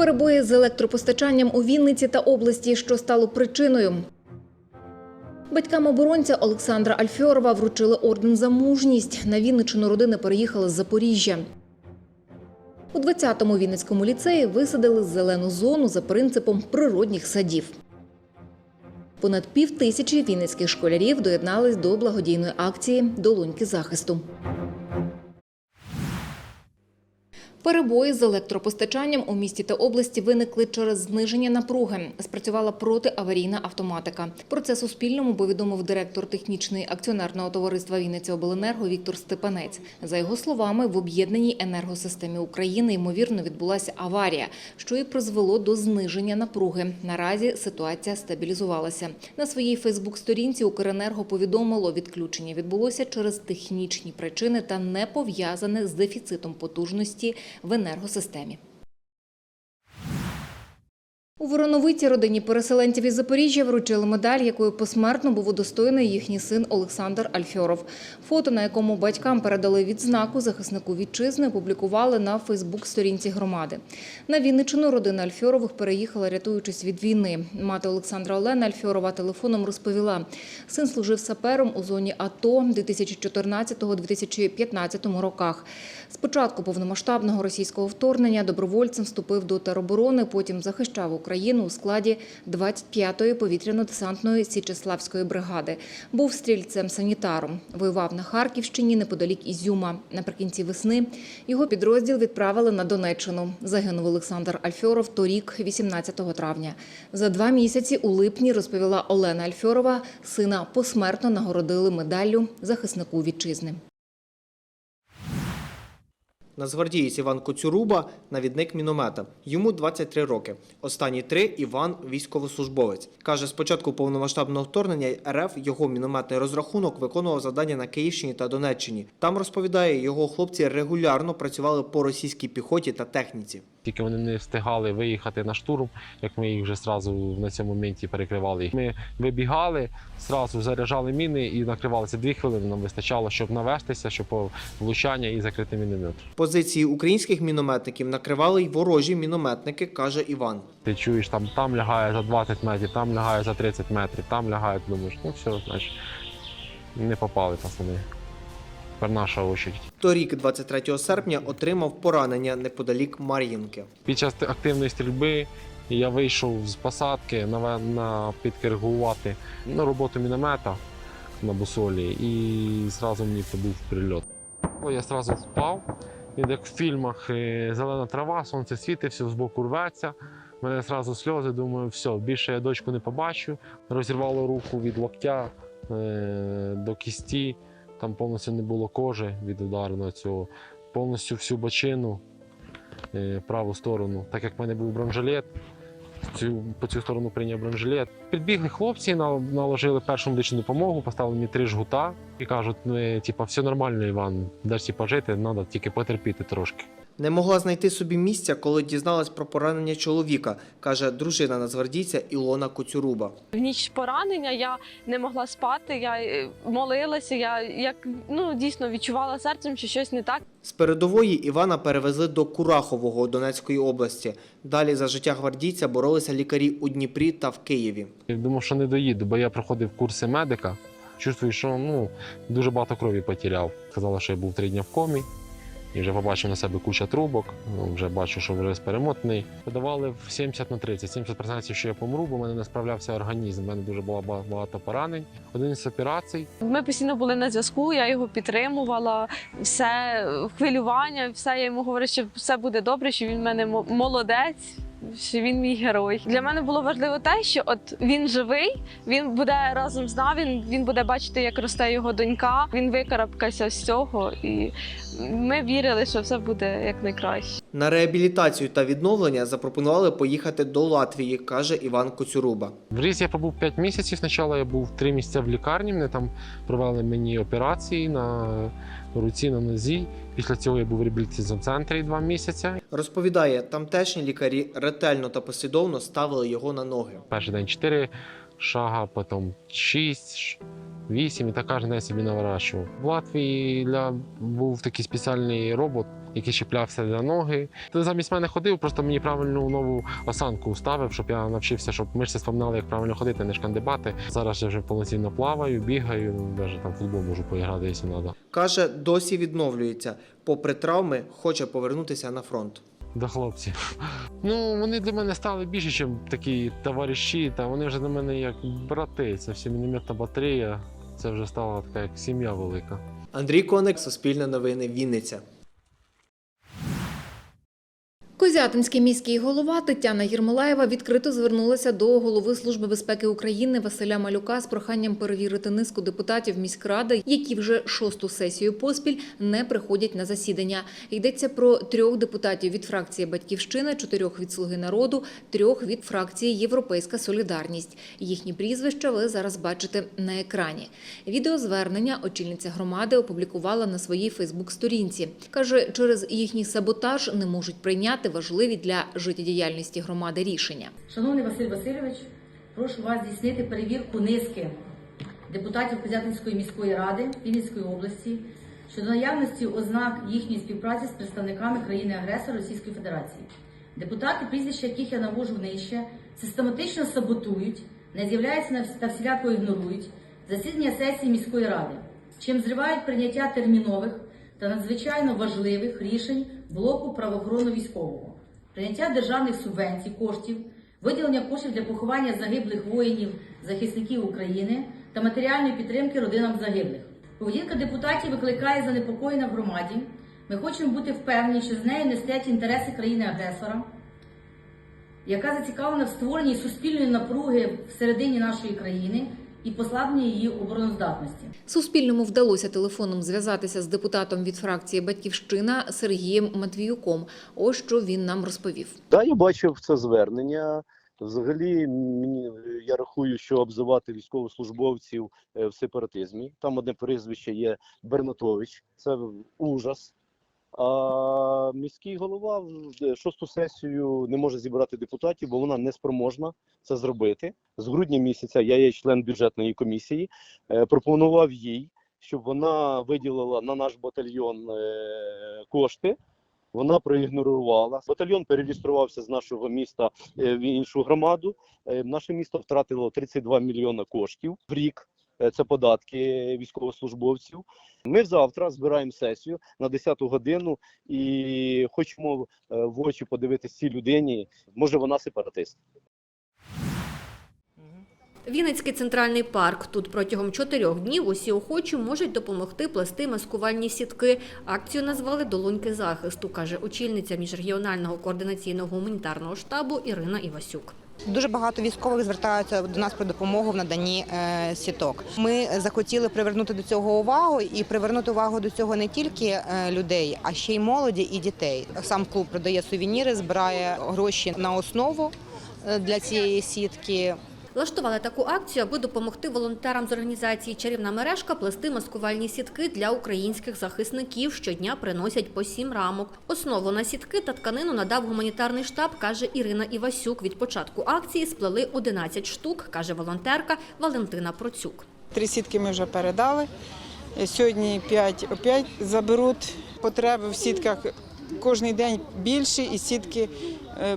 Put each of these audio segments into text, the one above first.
Перебої з електропостачанням у Вінниці та області, що стало причиною. Батькам оборонця Олександра Альфьорова вручили орден за мужність. На Вінниччину родини переїхали з Запоріжжя. У 20-му Вінницькому ліцеї висадили зелену зону за принципом природних садів. Понад пів тисячі вінницьких школярів доєднались до благодійної акції Долоньки захисту. Перебої з електропостачанням у місті та області виникли через зниження напруги. Спрацювала протиаварійна автоматика. Про це Суспільному повідомив директор технічної акціонерного товариства Вінниця Обленерго Віктор Степанець. За його словами, в об'єднаній енергосистемі України ймовірно відбулася аварія, що і призвело до зниження напруги. Наразі ситуація стабілізувалася. На своїй Фейсбук-сторінці Укренерго повідомило, відключення відбулося через технічні причини та не пов'язане з дефіцитом потужності в енергосистемі. У Вороновиці родині переселенців із Запоріжжя вручили медаль, якою посмертно був удостоєний їхній син Олександр Альфьоров. Фото, на якому батькам передали відзнаку захиснику вітчизни, опублікували на Фейсбук-сторінці громади. На Вінниччину родина Альфьорових переїхала, рятуючись від війни. Мати Олександра Олена Альфьорова телефоном розповіла, син служив сапером у зоні АТО 2014-2015 роках. Спочатку повномасштабного російського вторгнення добровольцем вступив до тероборони, потім захищав Україну у складі 25-ї повітряно-десантної Січеславської бригади. Був стрільцем-санітаром. Воював на Харківщині неподалік Ізюма. Наприкінці весни його підрозділ відправили на Донеччину. Загинув Олександр Альфьоров торік, 18 травня. За два місяці у липні, розповіла Олена Альфьорова, сина посмертно нагородили медаллю захиснику вітчизни. Нацгвардієць Іван Коцюруба – навідник міномета. Йому 23 роки. Останні три – Іван – військовослужбовець. Каже, з початку повномасштабного вторгнення РФ його мінометний розрахунок виконував завдання на Київщині та Донеччині. Там, розповідає, його хлопці регулярно працювали по російській піхоті та техніці. Тільки вони не встигали виїхати на штурм, як ми їх вже зразу на цьому моменті перекривали. Ми вибігали, зразу заряджали міни і накривалися. Дві хвилини нам вистачало, щоб навестися, щоб влучання і закрити міномет. Позиції українських мінометників накривали й ворожі мінометники, каже Іван. Ти чуєш, там, там лягає за 20 метрів, там лягає за 30 метрів, там лягає, думаєш, ну все, значить, не попали пацани. Тепер наша очередь. Торік, 23 серпня, отримав поранення неподалік Мар'їнки. Під час активної стрільби я вийшов з посадки на, на підкоригувати на роботу міномета на бусолі і зразу мені був прильот. Я зразу впав. І як в фільмах е, зелена трава, сонце світить, все збоку рветься. У мене зразу сльози, думаю, все, більше я дочку не побачу. Розірвало руку від локтя е, до кісті, там повністю не було кожи від ударного цього, повністю всю бочину е, праву сторону. Так як в мене був бронжилет, цю, по цю сторону прийняв бронжилет. Підбігли хлопці, наложили першу медичну допомогу, поставили мені три жгута і кажуть, ну, е, типа, все нормально, Іван, дасть типа, жити, треба тільки потерпіти трошки. Не могла знайти собі місця, коли дізналась про поранення чоловіка, каже дружина нацгвардійця Ілона Коцюруба. В ніч поранення я не могла спати, я е, молилася, я як ну дійсно відчувала серцем, що щось не так. З передової Івана перевезли до Курахового Донецької області. Далі за життя гвардійця боролися лікарі у Дніпрі та в Києві. Я думав, що не доїду, бо я проходив курси медика. Чувствую, що ну, дуже багато крові потеряв. Сказали, що я був три дні в комі. І вже побачив на себе куча трубок, вже бачу, що вже перемотний. Подавали в 70 на 30. 70% що я помру, бо в мене не справлявся організм. У мене дуже було багато поранень. Один з операцій. Ми постійно були на зв'язку, я його підтримувала, все хвилювання, все я йому говорила, що все буде добре, що він в мене мо- молодець. Що він мій герой. Для мене було важливо те, що от він живий, він буде разом з нами, він, він буде бачити, як росте його донька. Він викарабкався з цього, і ми вірили, що все буде якнайкраще. На реабілітацію та відновлення запропонували поїхати до Латвії, каже Іван Коцюруба. В Різі я побув 5 місяців. Спочатку я був 3 місяці в лікарні. Мене там провели мені операції на руці на нозі. Після цього я був в реабілітаційному центрі два місяці. Розповідає, тамтешні лікарі ретельно та послідовно ставили його на ноги. Перший день чотири шага, потім шість. Вісім і така не собі наворачував. В Латвії для був такий спеціальний робот, який чіплявся для ноги. Ти замість мене ходив, просто мені правильну нову осанку ставив, щоб я навчився, щоб мишці спомнали, як правильно ходити, не шкандибати. Зараз я вже повноцінно плаваю, бігаю, навіть там футбол можу поіграти, якщо треба. Каже, досі відновлюється. Попри травми, хоче повернутися на фронт. До хлопців. Ну, вони для мене стали більше, ніж такі товариші. Та вони вже для мене як брати. Це всі мінометна батарея. Це вже стала така як сім'я велика. Андрій Коник, Суспільне новини, Вінниця. Козятинський міський голова Тетяна Єрмолаєва відкрито звернулася до голови Служби безпеки України Василя Малюка з проханням перевірити низку депутатів міськради, які вже шосту сесію поспіль не приходять на засідання. Йдеться про трьох депутатів від фракції Батьківщина, чотирьох від Слуги народу, трьох від фракції Європейська Солідарність. Їхні прізвища ви зараз бачите на екрані. Відеозвернення очільниця громади опублікувала на своїй Фейсбук-сторінці. Каже, через їхній саботаж не можуть прийняти важливі для життєдіяльності громади рішення. Шановний Василь Васильович, прошу вас здійснити перевірку низки депутатів Козятинської міської ради Вінницької області щодо наявності ознак їхньої співпраці з представниками країни-агресора Російської Федерації. Депутати, прізвища яких я навожу нижче, систематично саботують, не з'являються та всіляко ігнорують засідання сесії міської ради, чим зривають прийняття термінових та надзвичайно важливих рішень блоку правоохоронно-військового, прийняття державних субвенцій, коштів, виділення коштів для поховання загиблих воїнів, захисників України та матеріальної підтримки родинам загиблих. Поведінка депутатів викликає занепокоєння в громаді. Ми хочемо бути впевнені, що з нею не стоять інтереси країни-агресора, яка зацікавлена в створенні суспільної напруги всередині нашої країни і послабленні її обороноздатності. Суспільному вдалося телефоном зв'язатися з депутатом від фракції Батьківщина Сергієм Матвіюком. Ось що він нам розповів. Так, я бачив це звернення. Взагалі, мені я рахую, що обзивати військовослужбовців е, в сепаратизмі. Там одне прізвище є Бернатович, це ужас. А міський голова в шосту сесію не може зібрати депутатів, бо вона не спроможна це зробити. З грудня місяця я є член бюджетної комісії. е, Пропонував їй, щоб вона виділила на наш батальйон е, кошти. Вона проігнорувала. Батальйон перереєструвався з нашого міста е, в іншу громаду. Наше місто втратило 32 мільйона коштів в рік. Е, Це податки військовослужбовців. Ми завтра збираємо сесію на 10 годину і хочемо е, в очі подивитися цій людині. Може, вона сепаратист. Вінницький центральний парк. Тут протягом чотирьох днів усі охочі можуть допомогти плести маскувальні сітки. Акцію назвали Долоньки захисту, каже очільниця міжрегіонального координаційного гуманітарного штабу Ірина Івасюк. Дуже багато військових звертаються до нас про допомогу в наданні е, сіток. Ми захотіли привернути до цього увагу і привернути увагу до цього не тільки е, людей, а ще й молоді і дітей. Сам клуб продає сувеніри, збирає гроші на основу е, для цієї сітки. Влаштували таку акцію, аби допомогти волонтерам з організації Чарівна мережка плести маскувальні сітки для українських захисників. Щодня приносять по сім рамок. Основу на сітки та тканину надав гуманітарний штаб, каже Ірина Івасюк. Від початку акції сплели 11 штук, каже волонтерка Валентина Процюк. Три сітки ми вже передали. Сьогодні п'ять опять заберуть. Потреби в сітках кожен день більші, і сітки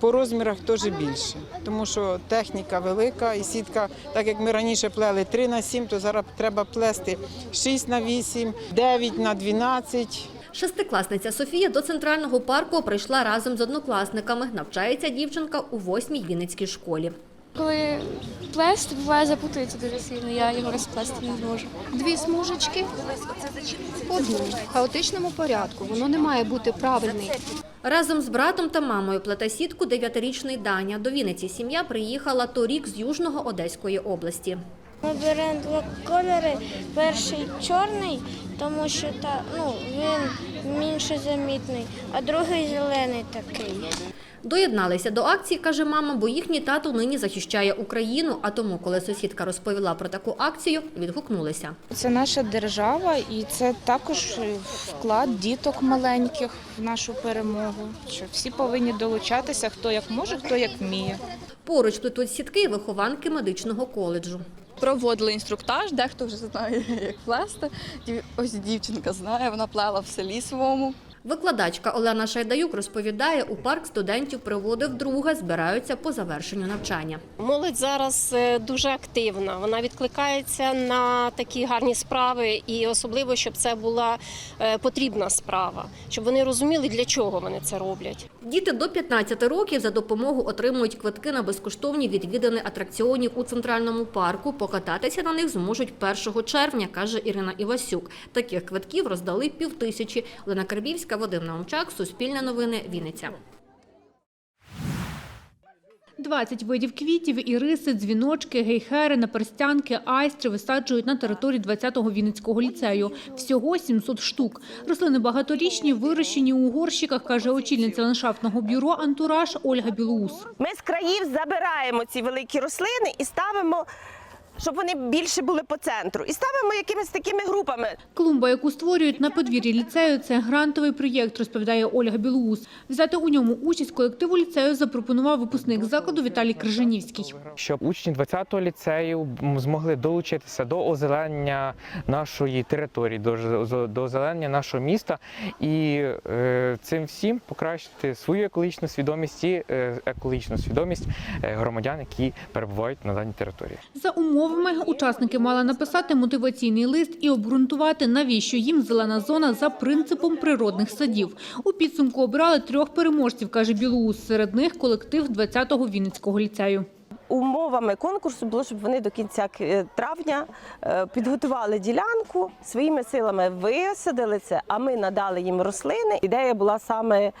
по розмірах теж більше. Тому що техніка велика, і сітка, так як ми раніше плели 3 на 7, то зараз треба плести 6 на 8, 9 на 12. Шестикласниця Софія до центрального парку прийшла разом з однокласниками. Навчається дівчинка у восьмій Вінницькій школі. Коли плести, буває запутується дуже сильно, я його розплести не зможу. Дві смужечки, одну в хаотичному порядку. Воно не має бути правильний. Разом з братом та мамою плете сітку дев'ятирічний Даня. До Вінниці сім'я приїхала торік з Южного Одеської області. Ми беремо два кольори. Перший чорний, тому що та, ну, він менше замітний, а другий зелений такий. Доєдналися до акції, каже мама, бо їхній тато нині захищає Україну. А тому, коли сусідка розповіла про таку акцію, відгукнулися. Це наша держава, і це також вклад діток маленьких в нашу перемогу. Що всі повинні долучатися, хто як може, хто як вміє. Поруч плетуть сітки і вихованки медичного коледжу. Проводили інструктаж, дехто вже знає, як плести. Ось дівчинка знає, вона плела в селі своєму. Викладачка Олена Шайдаюк розповідає, у парк студентів приводив друга, збираються по завершенню навчання. Молодь зараз е, дуже активна. Вона відкликається на такі гарні справи, і особливо, щоб це була е, потрібна справа, щоб вони розуміли, для чого вони це роблять. Діти до 15 років за допомогу отримують квитки на безкоштовні відвідини атракціонів у центральному парку. Покататися на них зможуть 1 червня, каже Ірина Івасюк. Таких квитків роздали півтисячі. Олена Карбівська, Вадим Наумчак, Суспільне новини, Вінниця. 20 видів квітів, іриси, дзвіночки, гейхери, наперстянки, айстри висаджують на території 20-го Вінницького ліцею. Всього 700 штук. Рослини багаторічні, вирощені у горщиках, каже очільниця ландшафтного бюро «Антураж» Ольга Білоус. Ми з країв забираємо ці великі рослини і ставимо, щоб вони більше були по центру. І ставимо якимись такими групами. Клумба, яку створюють на подвір'ї ліцею, це грантовий проєкт, розповідає Ольга Білоус. Взяти у ньому участь колективу ліцею запропонував випускник закладу Віталій Крижанівський. щоб учні 20-го ліцею змогли долучитися до озеленення нашої території, до, озеленення нашого міста і е, цим всім покращити свою екологічну свідомість і е, екологічну свідомість е, громадян, які перебувають на даній території. За умовами учасники мали написати мотиваційний лист і обґрунтувати, навіщо їм зелена зона за принципом природних садів. У підсумку обирали трьох переможців, каже Білоус. Серед них колектив 20-го Вінницького ліцею. Умовами конкурсу було, щоб вони до кінця е, травня е, підготували ділянку, своїми силами висадили це, а ми надали їм рослини. Ідея була саме.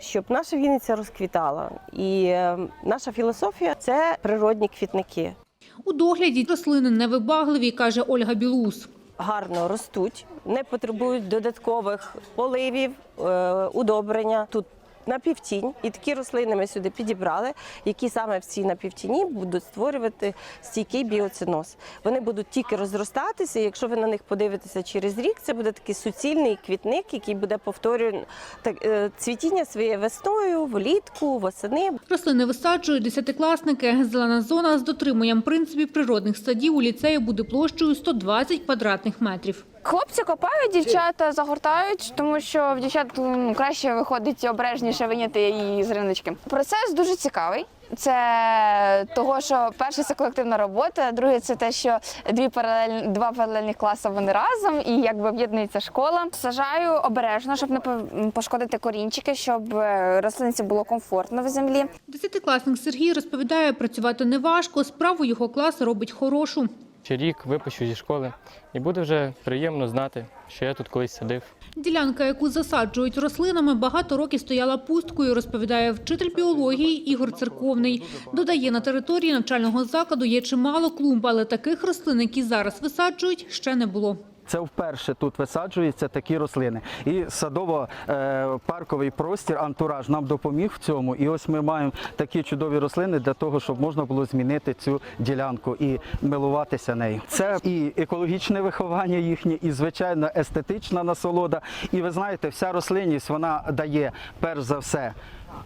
Щоб наша Вінниця розквітала, і е, наша філософія це природні квітники. У догляді рослини невибагливі, каже Ольга Білус. гарно ростуть, не потребують додаткових поливів, е, удобрення. Тут напівтінь, і такі рослини ми сюди підібрали, які саме в цій напівтіні будуть створювати стійкий біоциноз. Вони будуть тільки розростатися. Якщо ви на них подивитеся через рік, це буде такий суцільний квітник, який буде повторювати е, цвітіння своє весною, влітку, восени. Рослини висаджують десятикласники. Зелена зона з дотриманням принципів природних садів у ліцеї буде площею 120 квадратних метрів. Хлопці копають, дівчата загортають, тому що в дівчат ну, краще виходить обережніше виняти її з риночки. Процес дуже цікавий. Це того, що перше це колективна робота, друге це те, що дві паралель, два паралельних класи вони разом і якби об'єднується школа. Сажаю обережно, щоб не пошкодити корінчики, щоб е, рослинці було комфортно в землі. Десятикласник Сергій розповідає, працювати неважко, справу його клас робить хорошу. Ще рік випущу зі школи, і буде вже приємно знати, що я тут колись садив. Ділянка, яку засаджують рослинами, багато років стояла пусткою, розповідає вчитель біології Ігор Церковний. Додає, на території навчального закладу є чимало клумб, але таких рослин, які зараз висаджують, ще не було. Це вперше тут висаджуються такі рослини. І садово-парковий простір, антураж нам допоміг в цьому. І ось ми маємо такі чудові рослини для того, щоб можна було змінити цю ділянку і милуватися нею. Це і екологічне виховання їхнє, і звичайно естетична насолода. І ви знаєте, вся рослинність вона дає перш за все.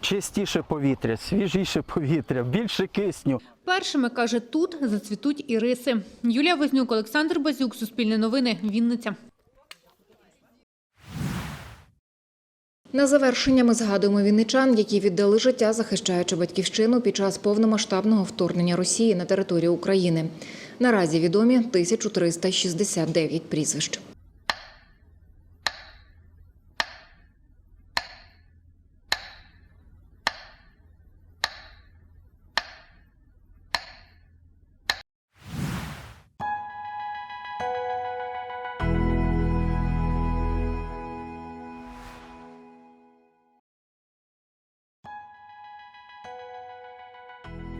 Чистіше повітря, свіжіше повітря, більше кисню. Першими, каже, тут зацвітуть іриси. Юлія Вознюк, Олександр Базюк, Суспільне новини, Вінниця. На завершення ми згадуємо вінничан, які віддали життя, захищаючи батьківщину під час повномасштабного вторгнення Росії на територію України. Наразі відомі 1369 прізвищ.